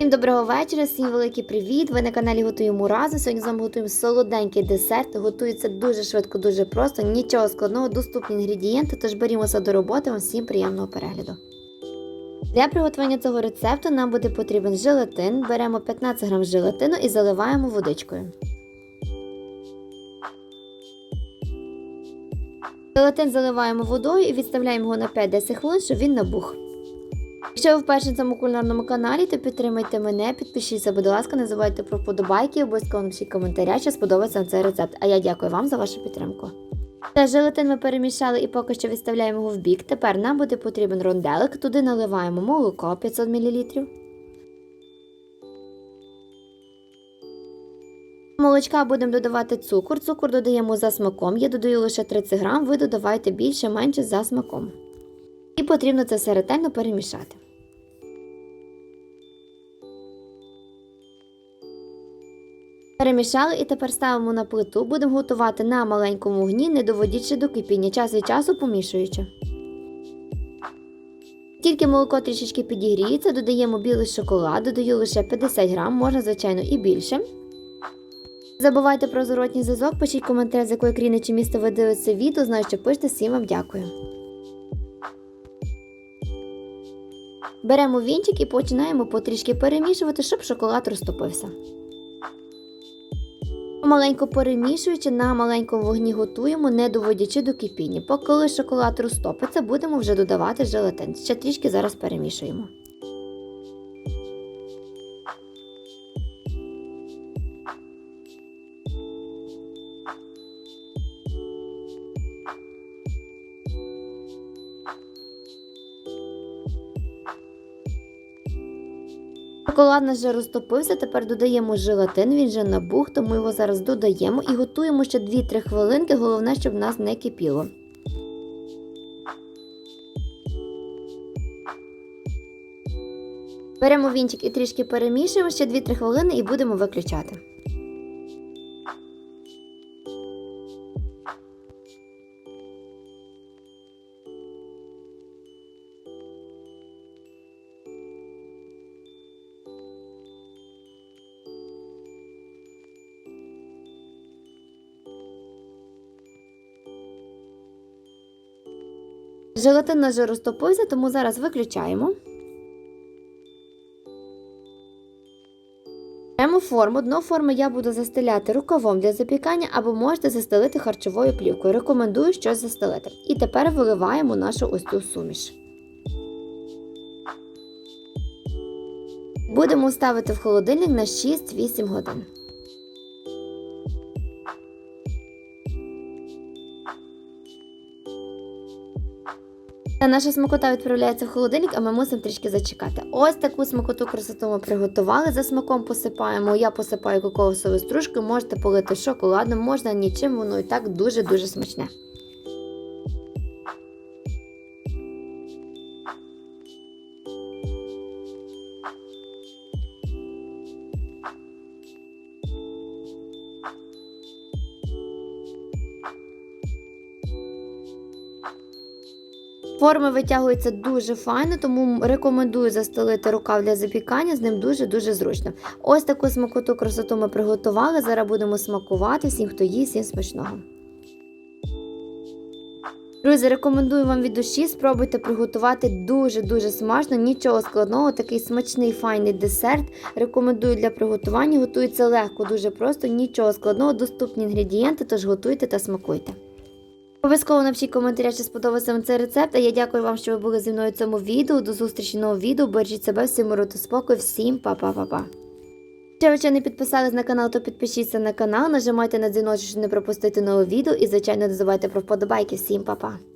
Всім доброго вечора, всім великий привіт! Ви на каналі Готуємо разом. Сьогодні з вами готуємо солоденький десерт. Готується дуже швидко, дуже просто, нічого складного, доступні інгредієнти. Тож берімося до роботи. Вам всім приємного перегляду. Для приготування цього рецепту нам буде потрібен желатин. Беремо 15 г желатину і заливаємо водичкою. Желатин заливаємо водою і відставляємо його на 5-10 хвилин, щоб він набух. Якщо ви вперше на цьому кулінарному каналі, то підтримайте мене, підпишіться, будь ласка, не забувайте про вподобайки, обов'язково напишіть коментаря, що сподобається цей рецепт. А я дякую вам за вашу підтримку. Та желатин ми перемішали і поки що відставляємо його в бік. Тепер нам буде потрібен ронделик. Туди наливаємо молоко 500 мл. Молочка будемо додавати цукор. Цукор додаємо за смаком. Я додаю лише 30 грам, ви додавайте більше, менше за смаком. І потрібно це все ретельно перемішати. Перемішали і тепер ставимо на плиту. Будемо готувати на маленькому вогні, не доводячи до кипіння, час від часу помішуючи. Тільки молоко трішечки підігріється, додаємо білий шоколад, додаю лише 50 грам, можна, звичайно, і більше. Забувайте про зворотній зв'язок, пишіть коментар, з якої країни чи міста ви дивитеся відео. Знаю, що пишете, всім вам дякую. Беремо вінчик і починаємо потрішки перемішувати, щоб шоколад розтопився. Маленько перемішуючи, на маленькому вогні готуємо, не доводячи до кипіння. Поки шоколад розтопиться, будемо вже додавати желатин. Ще трішки зараз перемішуємо. Шоколад наш вже розтопився, тепер додаємо желатин, він вже набух, тому його зараз додаємо і готуємо ще 2-3 хвилинки, головне, щоб в нас не кипіло. Беремо вінчик і трішки перемішуємо ще 2-3 хвилини і будемо виключати. Желатин наш вже розтопився, тому зараз виключаємо. Беремо форму. Дно форми я буду застеляти рукавом для запікання або можете застелити харчовою плівкою. Рекомендую щось застелити. І тепер виливаємо нашу ось цю суміш. Будемо ставити в холодильник на 6-8 годин. Наша смакота відправляється в холодильник, а ми мусимо трішки зачекати. Ось таку смакоту красоту ми приготували. За смаком посипаємо. Я посипаю кокосовою стружкою, можете полити шоколадом, можна нічим, воно і так дуже-дуже смачне. Форми витягуються дуже файно, тому рекомендую застелити рукав для запікання, з ним дуже-дуже зручно. Ось таку смакоту красоту ми приготували. Зараз будемо смакувати всім, хто їсть, всім смачного. Друзі, рекомендую вам від душі, спробуйте приготувати дуже-дуже смачно, нічого складного, такий смачний файний десерт. Рекомендую для приготування. Готується легко, дуже просто, нічого складного, доступні інгредієнти, тож готуйте та смакуйте. Обов'язково напишіть коментаря, чи сподобався вам цей рецепт. А я дякую вам, що ви були зі мною в цьому відео. До зустрічі в новому відео. Бережіть себе, всім миру спокою, всім па-па-па-па. Якщо ви ще не підписались на канал, то підпишіться на канал, нажимайте на дзвіночок, щоб не пропустити нове відео і, звичайно, не забувайте про вподобайки. Всім па-па!